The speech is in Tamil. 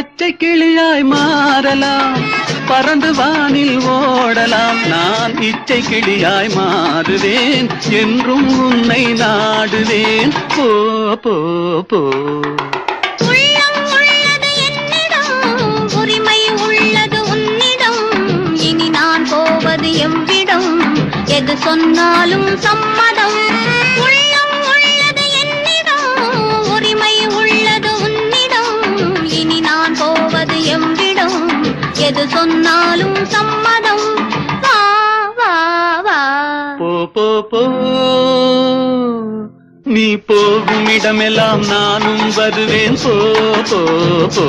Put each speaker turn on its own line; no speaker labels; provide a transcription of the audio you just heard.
பச்சை கிளியாய் மாறலாம். பறந்து வானில் ஓடலாம். நான் இச்சை கிளியாய் மாறுவேன். என்றும் உன்னை நாடுவேன். போ போ போ.
எது சொன்னாலும் சம்மதம். அது போவது எவ்விடம் எது சொன்னாலும் சம்மதம். வா வா வா.
போ போ போ. நீ போகும் இடமெல்லாம் நானும் வருவேன். போ போ போ.